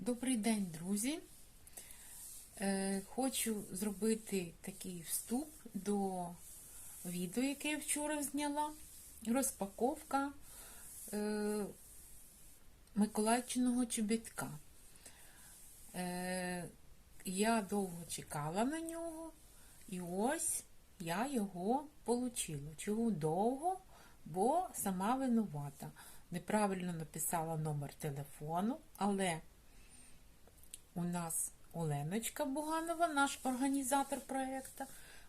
Добрий день, друзі. Е, Хочу зробити такий вступ до відео, яке я вчора зняла. Розпаковка е, Миколайчиного чобітка. Е, Я довго чекала на нього, і ось я його отримала. Чому довго? Бо сама винувата. Неправильно написала номер телефону, але у нас Оленочка Буганова, наш організатор проєкту,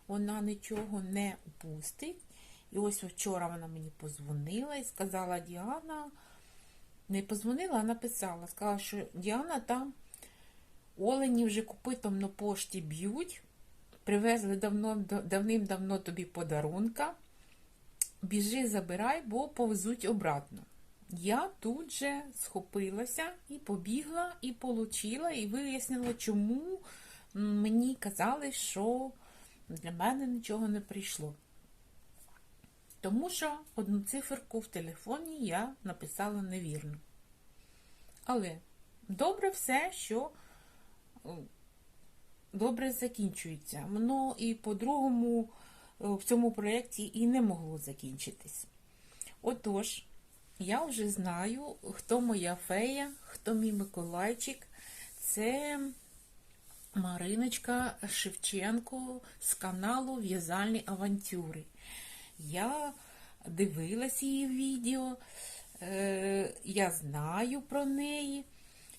вона нічого не упустить. І ось вчора вона мені позвонила і сказала, Діана, не позвонила, а написала. Сказала, що Діана там олені вже копитом на пошті б'ють, привезли давно, давним-давно тобі подарунка. Біжи, забирай, бо повезуть обратно. Я тут же схопилася і побігла, і получила, і вияснила, чому мені казали, що для мене нічого не прийшло. Тому що одну циферку в телефоні я написала невірно. Але добре все, що добре закінчується. Воно і по-другому в цьому проєкті і не могло закінчитись. Отож, я вже знаю, хто моя фея, хто мій Миколайчик. Це Мариночка Шевченко з каналу В'язальні авантюри. Я дивилась її відео, е, я знаю про неї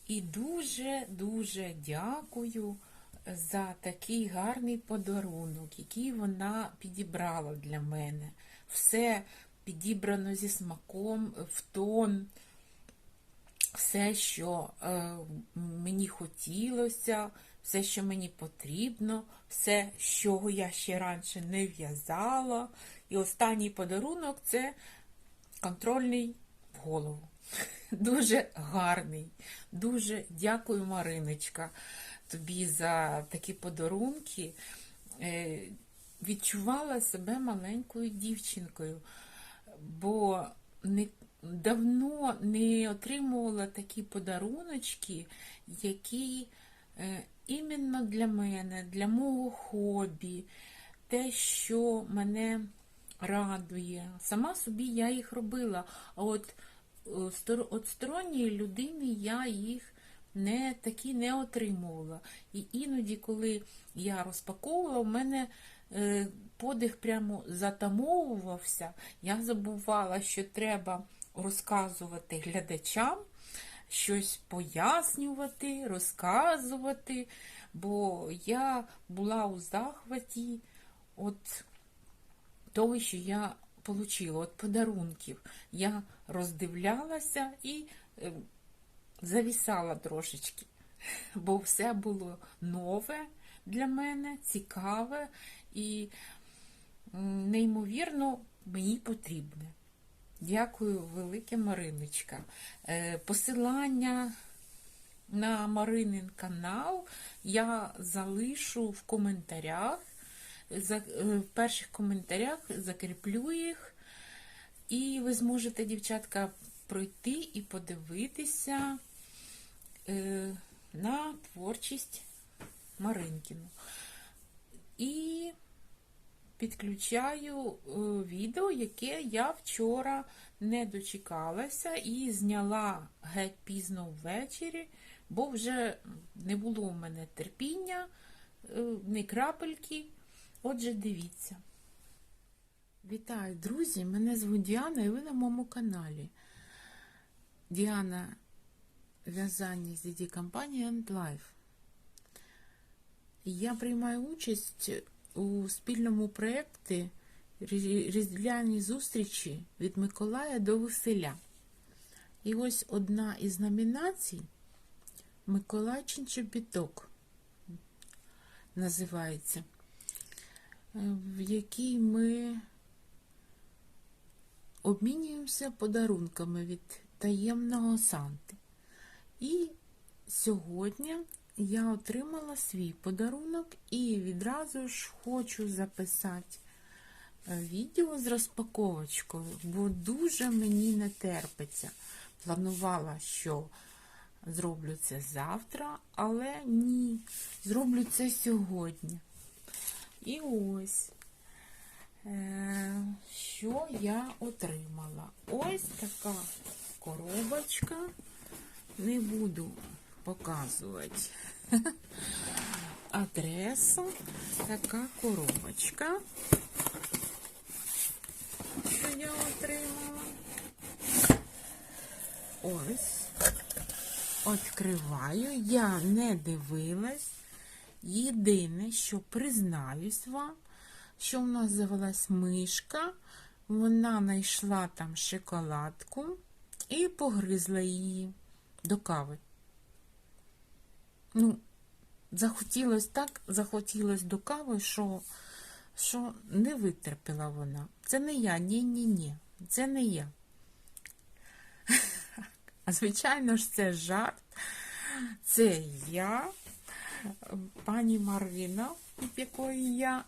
і дуже-дуже дякую за такий гарний подарунок, який вона підібрала для мене. Все підібрано зі смаком, в тон, все, що е, мені хотілося, все, що мені потрібно, все, що я ще раніше не в'язала. І останній подарунок це контрольний в голову. Дуже гарний. Дуже дякую, Мариночка, тобі за такі подарунки. Е, відчувала себе маленькою дівчинкою бо не, давно не отримувала такі подаруночки, які е, іменно для мене, для мого хобі, те, що мене радує. Сама собі я їх робила, а от от сторонньої людини я їх не такі не отримувала. І іноді, коли я розпаковувала, в мене е, подих прямо затамовувався, я забувала, що треба розказувати глядачам, щось пояснювати, розказувати, бо я була у захваті от того, що я отримала, от подарунків. Я роздивлялася і е, завісала трошечки, бо все було нове для мене, цікаве і неймовірно мені потрібне. Дякую, велике Мариночка. Е, посилання на Маринин канал я залишу в коментарях. Е, в перших коментарях закріплю їх, і ви зможете, дівчатка, пройти і подивитися е, на творчість Маринкіну. І підключаю е, відео, яке я вчора не дочекалася і зняла геть пізно ввечері, бо вже не було у мене терпіння, е, ні крапельки. Отже, дивіться. Вітаю, друзі! Мене звуть Діана і ви на моєму каналі. Діана В'язання з DD компанії and. Я приймаю участь у спільному проєкті Різдвяні зустрічі від Миколая до Веселя. І ось одна із номінацій Миколайчин Чобіток називається, в якій ми обмінюємося подарунками від таємного Санти. І сьогодні я отримала свій подарунок і відразу ж хочу записати е, відео з розпаковочкою, бо дуже мені не терпиться. Планувала, що зроблю це завтра, але ні, зроблю це сьогодні. І ось, е, що я отримала. Ось така коробочка. Не буду показувати адресу. Така коробочка, що я отримала. Ось. Відкриваю. Я не дивилась. Єдине, що признаюсь вам, що в нас завелась мишка, вона знайшла там шоколадку і погризла її до кави. Ну, захотілось так, захотілось до кави, що, що не витерпіла вона. Це не я, ні-ні-ні, це не я. А звичайно ж, це жарт. Це я, пані Марвіна, від якої я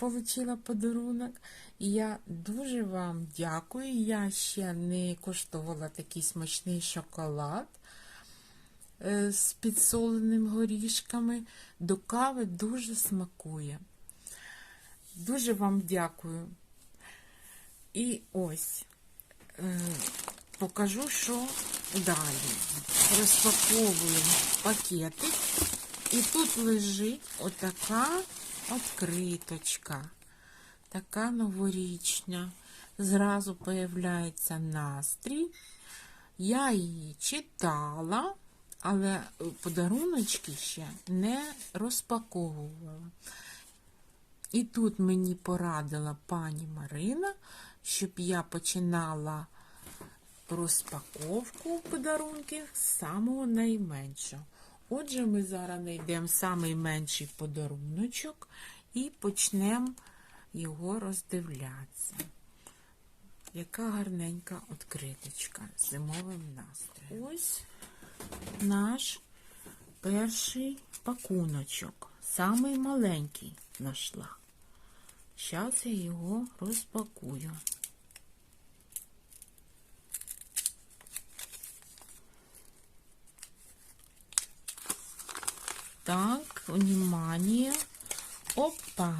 отримала подарунок. І я дуже вам дякую. Я ще не коштувала такий смачний шоколад е, з підсоленими горішками. До кави дуже смакує. Дуже вам дякую. І ось е, покажу, що далі. Розпаковуємо пакетик. І тут лежить отака відкриточка. Така новорічна. Зразу появляється настрій. Я її читала, але подаруночки ще не розпаковувала. І тут мені порадила пані Марина, щоб я починала розпаковку подарунків з самого найменшого. Отже, ми зараз знайдемо самий менший подаруночок і почнемо його роздивлятися. Яка гарненька відкриточка зимовим настроєм. Ось наш перший пакуночок. Самий маленький знайшла. Зараз я його розпакую. Так, внимание. Опа.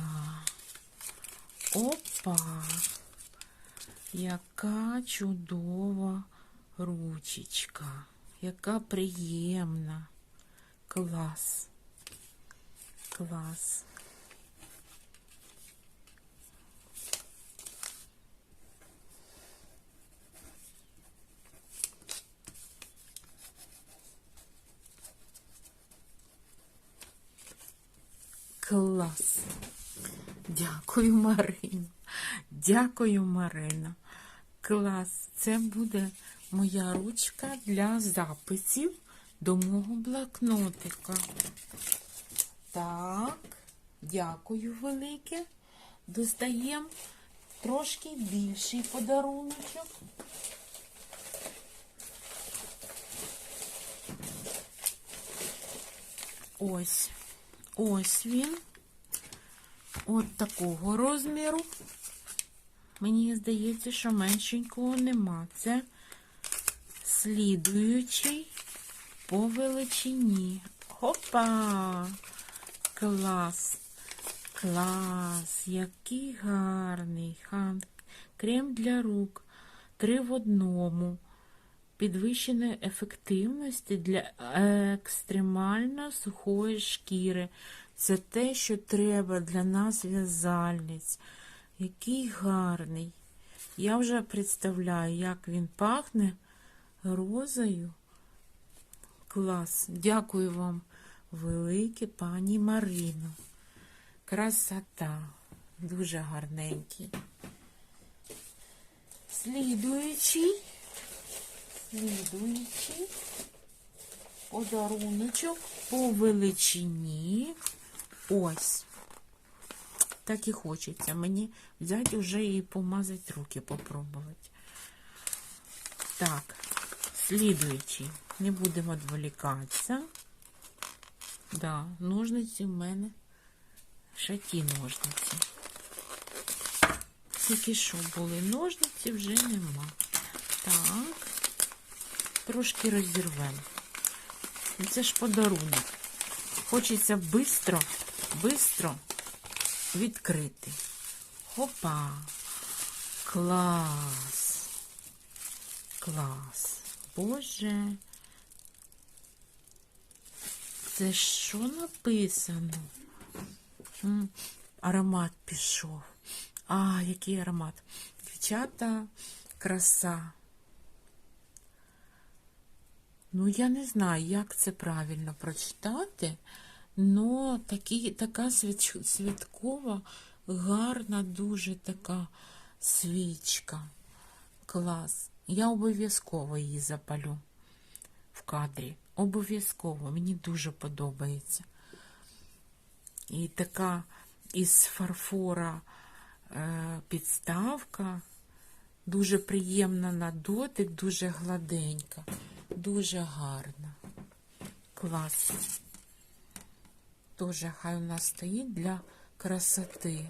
Опа. Яка чудова ручечка. Яка приємна. Клас. Клас. Клас. Дякую, Марина. Дякую, Марина. Клас. Це буде моя ручка для записів до мого блокнотика. Так, дякую велике. Достаємо трошки більший подаруночок. Ось. Ось він. От такого розміру. Мені здається, що меншенького нема. Це слідуючий по величині. Опа! Клас! Клас! Який гарний хан. Крем для рук. Три в одному. Підвищеної ефективності для екстремально сухої шкіри. Це те, що треба для нас в'язальниць. Який гарний. Я вже представляю, як він пахне розою. Клас. Дякую вам, велике пані Марино. Красота. Дуже гарненький. Слідуючий. Слідуючий подаруночок по величині. Ось. Так і хочеться мені взяти вже і помазати руки, попробувати. Так, слідуючий. Не будемо відволікатися. Да, ножниці в мене ще ті ножниці. Тільки що були ножниці, вже нема. Так, трошки розірвемо. Ну, Це ж подарунок. Хочеться бистро, бистро відкрити. Хопа. Клас. Клас. Боже. Це що написано? Аромат пішов. А, який аромат. Дівчата, краса. Ну, я не знаю, як це правильно прочитати, но такі, така святкова, гарна, дуже така свічка. Клас. Я обов'язково її запалю в кадрі. Обов'язково. Мені дуже подобається. І така із фарфора е, підставка. Дуже приємна на дотик, дуже гладенька, дуже гарна. Клас. Тоже хай у нас стоїть для красоти.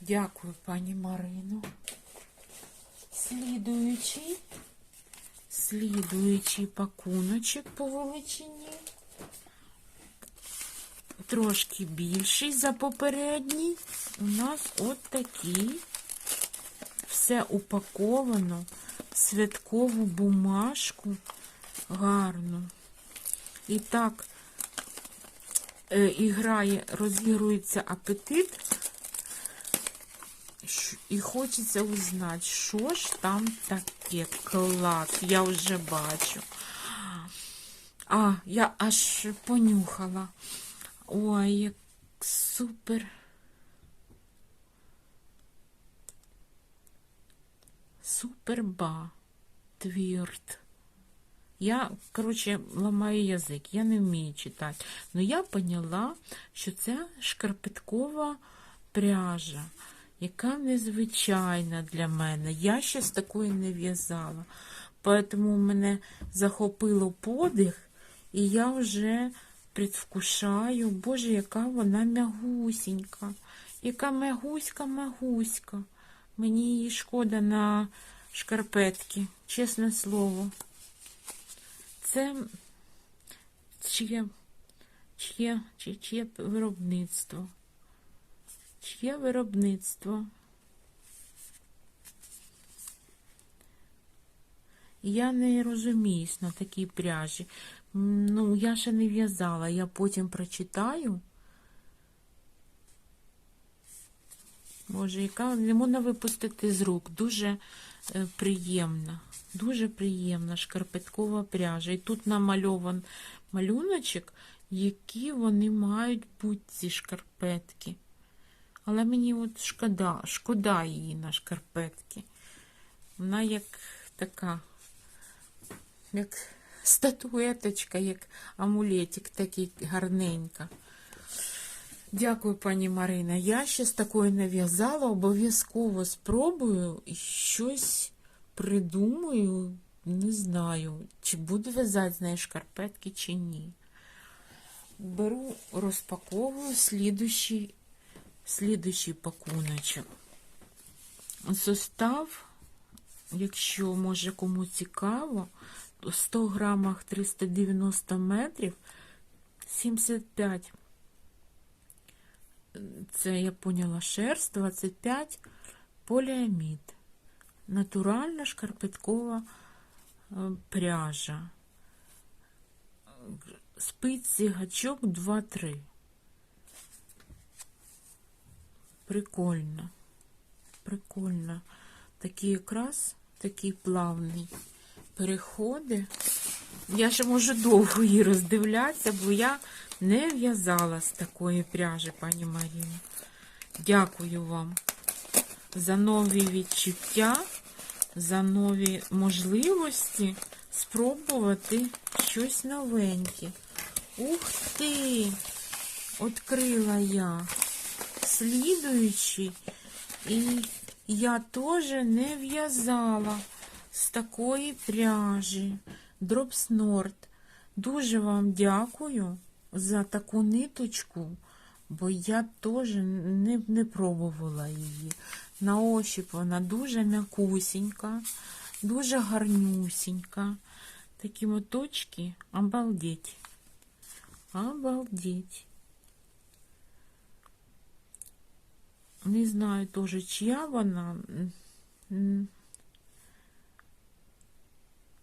Дякую, пані Марино. Слідуючий, слідуючий пакуночок по величині. Трошки більший за попередній. У нас от такий. Все упаковано в святкову бумажку. Гарно. І так е, і грає, розігрується апетит. І хочеться узнати, що ж там таке. Клас, я вже бачу. А, я аж понюхала. Ой, як супер. Суперба. Твірт. Я, коротше, ламаю язик, я не вмію читати. Но я поняла, що це шкарпеткова пряжа, яка незвичайна для мене. Я ще з такої не в'язала. Тому мене захопило подих, і я вже предвкушаю, боже, яка вона мягусінька, яка мягуська, мягуська. Мені її шкода на шкарпетки, чесне слово. Це чиє, чиє, чиє виробництво? Чиє виробництво? Я не розуміюсь на такій пряжі. Ну, я ще не в'язала, я потім прочитаю. Боже, яка не можна випустити з рук. Дуже е, приємна, дуже приємна шкарпеткова пряжа. І тут намальован малюночок, які вони мають бути, ці шкарпетки. Але мені от шкода, шкода її на шкарпетки. Вона як така, як статуеточка, як амулетик, такий гарненька. Дякую, пані Марина. Я ще з такої не в'язала, обов'язково спробую і щось придумаю. Не знаю, чи буду в'язати з неї шкарпетки, чи ні. Беру, розпаковую слідущий, слідущий пакуночок. Состав, якщо може кому цікаво, 100 грамах 390 метрів 75 це я поняла шерсть, 25 поліамід. Натуральна шкарпеткова е, пряжа. Спиці гачок 2-3. Прикольно. Прикольно. Такий якраз такий плавний переходи. Я ще можу довго її роздивлятися, бо я не в'язала з такої пряжі, пані Маріні. Дякую вам за нові відчуття, за нові можливості спробувати щось новеньке. Ух ти! Открила я слідуючий, і я теж не в'язала з такої пряжі. Дропснорт. Дуже вам дякую за таку ниточку, бо я теж не, не пробувала її. На ощупь вона дуже м'якусінька, дуже гарнюсінька, Такі моточки. Обалдеть. Обалдеть. Не знаю тоже, чья вона. М, м.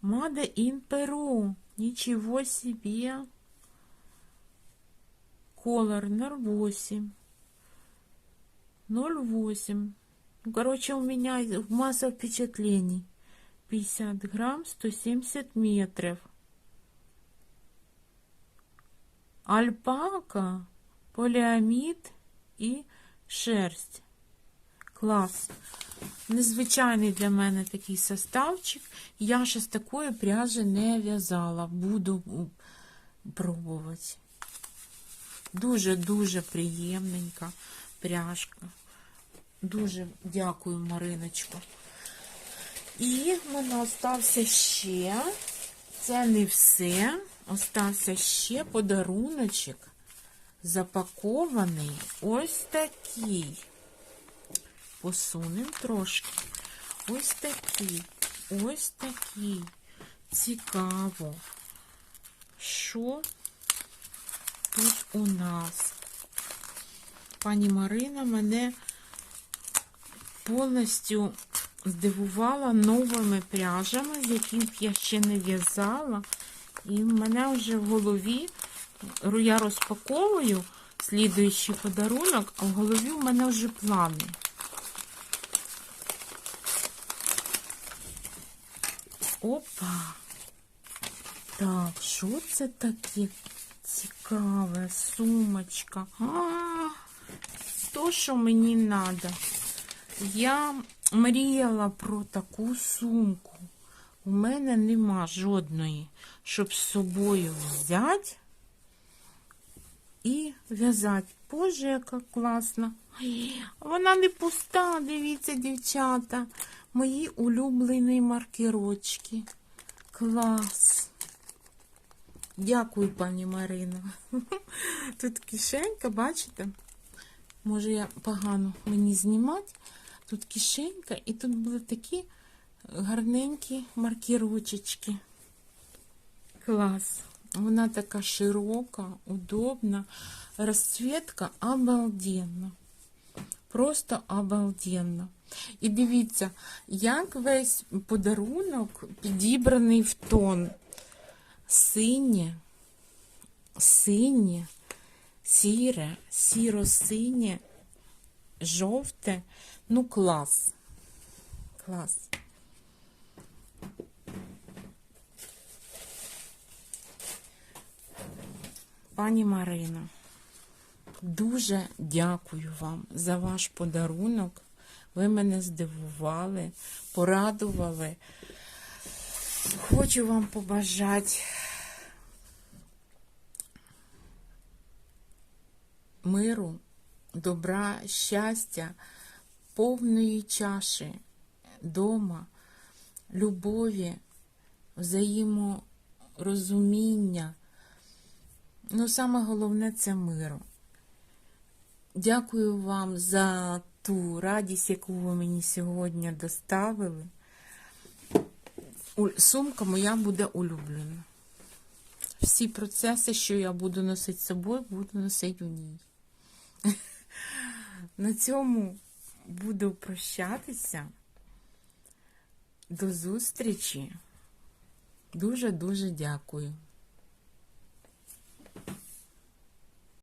Мада ин Перу. Ничего себе. Колор 0,8. 0,8. Ну, короче, у меня масса впечатлений. 50 грамм, 170 метров. Альпака, поліамід і шерсть. Клас. Незвичайний для мене такий составчик. Я ще з такої пряжі не в'язала. Буду пробувати. Дуже-дуже приємненька пряжка. Дуже дякую, Мариночко. І в мене остався ще. Це не все. Остався ще подаруночок. Запакований ось такий. Посунемо трошки. Ось такий. Ось такий. Цікаво. Що тут у нас? Пані Марина мене повністю здивувала новими пряжами, з яких я ще не в'язала. І в мене вже в голові я розпаковую слідуючий подарунок, а в голові в мене вже плани. Опа! Так, що це таке цікаве? Сумочка. А, то, що мені треба. Я мріяла про таку сумку. У мене нема жодної, щоб з собою взяти і в'язати. Боже, яка класна. Вона не пуста, дивіться, дівчата. Мої улюблені маркерочки. Клас. Дякую, пані Марино. Тут кишенька, бачите? Може, я погано мені знімати. Тут кишенька, і тут були такі гарненькі маркірочечки. Клас. Вона така широка, удобна. Розцвітка обалденна. Просто обалденна. І дивіться, як весь подарунок підібраний в тон. Синє, синє, сіре, сіро-синє, жовте. Ну, клас. Клас. Пані Марино, дуже дякую вам за ваш подарунок. Ви мене здивували, порадували. Хочу вам побажати миру, добра, щастя, повної чаші дома, любові, взаєморозуміння. Ну, саме головне це миру. Дякую вам за ту радість, яку ви мені сьогодні доставили. Сумка моя буде улюблена. Всі процеси, що я буду носити з собою, буду носити у ній. На цьому буду прощатися. До зустрічі. Дуже-дуже дякую.